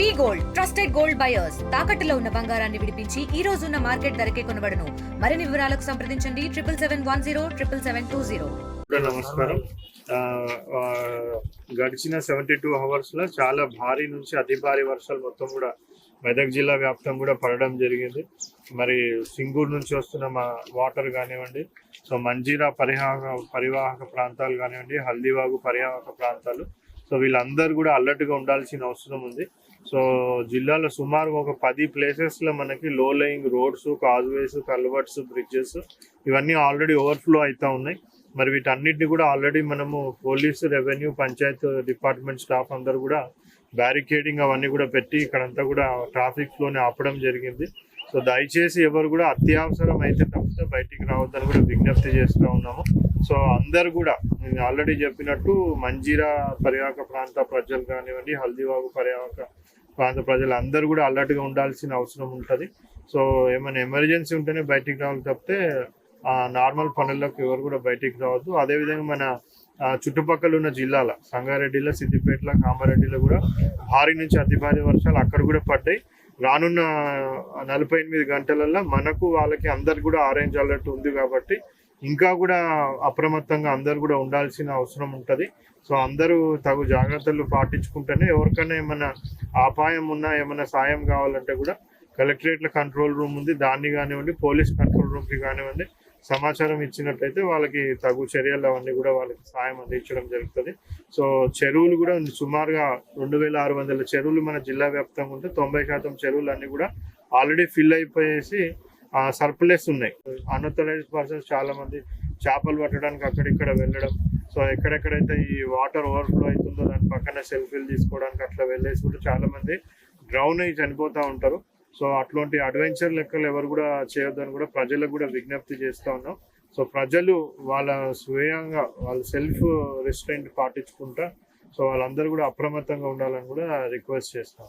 V gold trusted gold buyers. తాకట్టులో ఉన్న బంగారాన్ని విడిపించి ఈ రోజు ఉన్న మార్కెట్ ధరకే కొనబడను. మరిన్ని వివరాలకు సంప్రదించండి. Triple seven one zero triple seven two zero. నమస్కారం. గడిచిన సెవెంటీ టూ అవర్స్లో చాలా భారీ నుంచి అతి భారీ వర్షాలు మొత్తం కూడా మెదక్ జిల్లా వ్యాప్తం కూడా పడడం జరిగింది. మరి సింగూరు నుంచి వస్తున్న మా వాటర్ కానివ్వండి సో మంజీరా పరివాహక పరివాహక ప్రాంతాలు కానివ్వండి హల్దీవాగు పరివాహక ప్రాంతాలు సో వీళ్ళందరూ కూడా అలర్ట్గా ఉండాల్సిన అవసరం ఉంది. సో జిల్లాలో సుమారు ఒక పది ప్లేసెస్లో మనకి low lying roads causeways culverts bridges ఇవన్నీ ఆల్రెడీ ఓవర్ఫ్లో అవుతూ ఉన్నాయి. మరి వీటన్నిటిని కూడా ఆల్రెడీ మనము police revenue panchayat department staff అందరూ కూడా బ్యారికేడింగ్ అవన్నీ కూడా పెట్టి ఇక్కడంతా కూడా ట్రాఫిక్ ఫ్లోని ఆపడం జరిగింది. సో దయచేసి ఎవరు కూడా అత్యవసరం అయితే తప్పితే బయటికి రావద్దని కూడా విజ్ఞప్తి చేస్తూ ఉన్నాము. సో అందరు కూడా నేను ఆల్రెడీ చెప్పినట్టు మంజీరా పర్యాటక ప్రాంత ప్రజలు కానివ్వండి హల్దీవాగు పరివాహక ప్రాంత ప్రజలు అందరూ కూడా అలర్ట్గా ఉండాల్సిన అవసరం ఉంటుంది. సో ఏమైనా ఎమర్జెన్సీ ఉంటేనే బయటికి రావాలి తప్పితే నార్మల్ పనులకు ఎవరు కూడా బయటికి రావద్దు. అదేవిధంగా మన చుట్టుపక్కల ఉన్న జిల్లాల సంగారెడ్డిలో సిద్దిపేటలో కామారెడ్డిలో కూడా భారీ నుంచి అతి భారీ వర్షాలు అక్కడ కూడా పడ్డాయి. రానున్న నలభై ఎనిమిది గంటలలో మనకు వాళ్ళకి అందరు కూడా ఆరెంజ్ అలర్ట్ ఉంది కాబట్టి ఇంకా కూడా అప్రమత్తంగా అందరు కూడా ఉండాల్సిన అవసరం ఉంటుంది. సో అందరూ తగు జాగ్రత్తలు పాటించుకుంటేనే ఎవరికైనా ఏమైనా అపాయం ఉన్నా ఏమైనా సాయం కావాలంటే కూడా కలెక్టరేట్ల కంట్రోల్ రూమ్ ఉంది. దాన్ని కానివ్వండి పోలీస్ కంట్రోల్ రూమ్కి కానివ్వండి సమాచారం ఇచ్చినట్లయితే వాళ్ళకి తగు చర్యలు అవన్నీ కూడా వాళ్ళకి సాయం అందించడం జరుగుతుంది. సో చెరువులు కూడా సుమారుగా రెండు వేల ఆరు వందల చెరువులు మన జిల్లా వ్యాప్తంగా ఉంటే తొంభై శాతం చెరువులు అన్నీ కూడా ఆల్రెడీ ఫిల్ అయిపోయేసి సర్ప్లెస్ ఉన్నాయి. అన్అథరైజ్ పర్సన్స్ చాలా మంది చేపలు పట్టడానికి అక్కడిక్కడ వెళ్ళడం. సో ఎక్కడెక్కడైతే ఈ వాటర్ ఓవర్ఫ్లో అవుతుందో దాని పక్కన సెల్ఫీలు తీసుకోవడానికి అట్లా వెళ్ళేసి కూడా చాలా మంది డ్రౌన్ అయ్యి చనిపోతూ ఉంటారు. సో అట్లాంటి అడ్వెంచర్ లెక్కలు ఎవరు కూడా చేయొద్దని కూడా ప్రజలకు కూడా విజ్ఞప్తి చేస్తూ ఉన్నాం. సో ప్రజలు వాళ్ళ స్వయంగా వాళ్ళ సెల్ఫ్ రెస్ట్రెంట్ పాటించుకుంటా సో వాళ్ళందరూ కూడా అప్రమత్తంగా ఉండాలని కూడా రిక్వెస్ట్ చేస్తాం